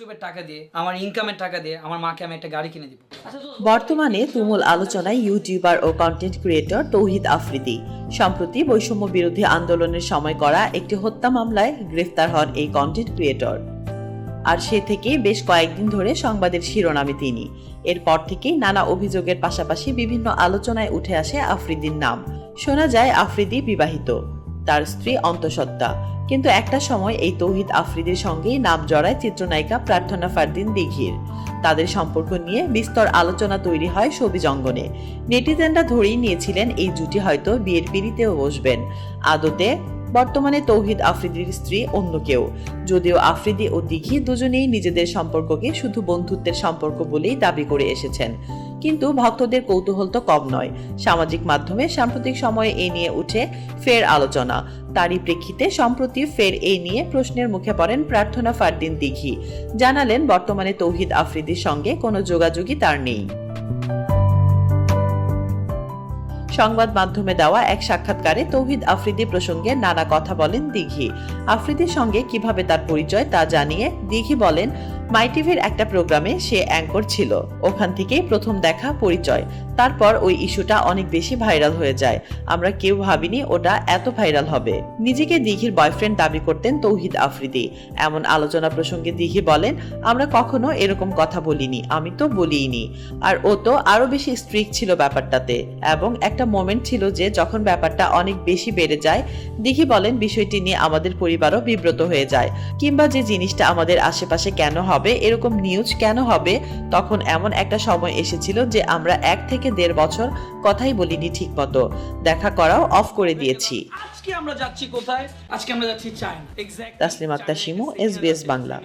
ইউটিউবের টাকা দিয়ে আমার ইনকামের টাকা দিয়ে আমার মাকে আমি একটা গাড়ি কিনে দিব। আচ্ছা বর্তমানে তুমুল আলোচনায় ইউটিউবার ও কন্টেন্ট ক্রিয়েটর তৌহিদ আফ্রিদি। সম্প্রতি বৈষম্য বিরোধী আন্দোলনের সময় করা একটি হত্যা মামলায় গ্রেফতার হন এই কন্টেন্ট ক্রিয়েটর আর সে থেকে বেশ কয়েকদিন ধরে সংবাদের শিরোনামে তিনি। এরপর থেকেই নানা অভিযোগের পাশাপাশি বিভিন্ন আলোচনায় উঠে আসে আফ্রিদির নাম। শোনা যায় আফ্রিদি বিবাহিত। তার স্ত্রী অন্তঃসত্ত্বা। কিন্তু একটা সময় এই তৌহিদ আফ্রিদির সঙ্গেই নাম জড়ায় চিত্রনায়িকা প্রার্থনা ফারদিন দিঘির। তাদের সম্পর্ক নিয়ে বিস্তর আলোচনা তৈরি হয় সবিজ অঙ্গনে নেটিজেনরা ধরেই নিয়েছিলেন এই জুটি হয়তো বিয়ের পিড়িতেও বসবেন। আদতে বর্তমানে তৌহিদ আফ্রিদির স্ত্রী অন্য কেউ। যদিও আফ্রিদি ও দিঘি দুজনেই নিজেদের সম্পর্ককে শুধু বন্ধুত্বের সম্পর্ক বলেই দাবি করে এসেছেন। কিন্তু ভক্তদের কৌতূহল তো কম নয়। সামাজিক মাধ্যমে সাম্প্রতিক সময়ে এ নিয়ে উঠে ফের আলোচনা। তারই প্রেক্ষিতে সম্প্রতি ফের এই নিয়ে প্রশ্নের মুখে পড়েন প্রার্থনা ফারদিন দিঘি। জানালেন, বর্তমানে তৌহিদ আফ্রিদির সঙ্গে কোনো যোগাযোগই তার নেই। সংবাদ মাধ্যমে দেওয়া এক সাক্ষাৎকারে তৌহিদ আফ্রিদি প্রসঙ্গে নানা কথা বলেন দিঘি। আফ্রিদির সঙ্গে কীভাবে তার পরিচয় তা জানিয়ে দিঘি বলেন মাই টিভির একটা প্রোগ্রামে সে অ্যাঙ্কর ছিল। ওখান থেকেই প্রথম দেখা পরিচয়। তারপর ওই ইস্যুটা অনেক বেশি ভাইরাল হয়ে যায়। আমরা কেউ ভাবিনি ওটা এত ভাইরাল হবে। নিজেকে দিঘির বয়ফ্রেন্ড দাবি করতেন তৌহিদ আফ্রিদি। এমন আলোচনা প্রসঙ্গে দিঘি বলেন, আমরা কখনো এরকম কথা বলিনি, আমি তো বলিনি আর ও তো আরও বেশি স্ট্রিক্ট ছিল ব্যাপারটাতে। এবং একটা মোমেন্ট ছিল যে, যখন ব্যাপারটা অনেক বেশি বেড়ে যায়, দিঘি বলেন, বিষয়টি নিয়ে আমাদের পরিবারও বিব্রত হয়ে যায়। কিংবা যে জিনিসটা আমাদের আশেপাশে কেন হবে, এরকম নিউজ কেন হবে? তখন এমন একটা সময় এসেছিল যে, আমরা এক থেকে দেড় বছর কথাই বলিনি ঠিক মতো। দেখা করাও অফ করে দিয়েছি। আজকে আমরা যাচ্ছি কোথায়? আজকে আমরা যাচ্ছি চায়না। তাসলিম আক্তার শিমু, এসবিএস বাংলা।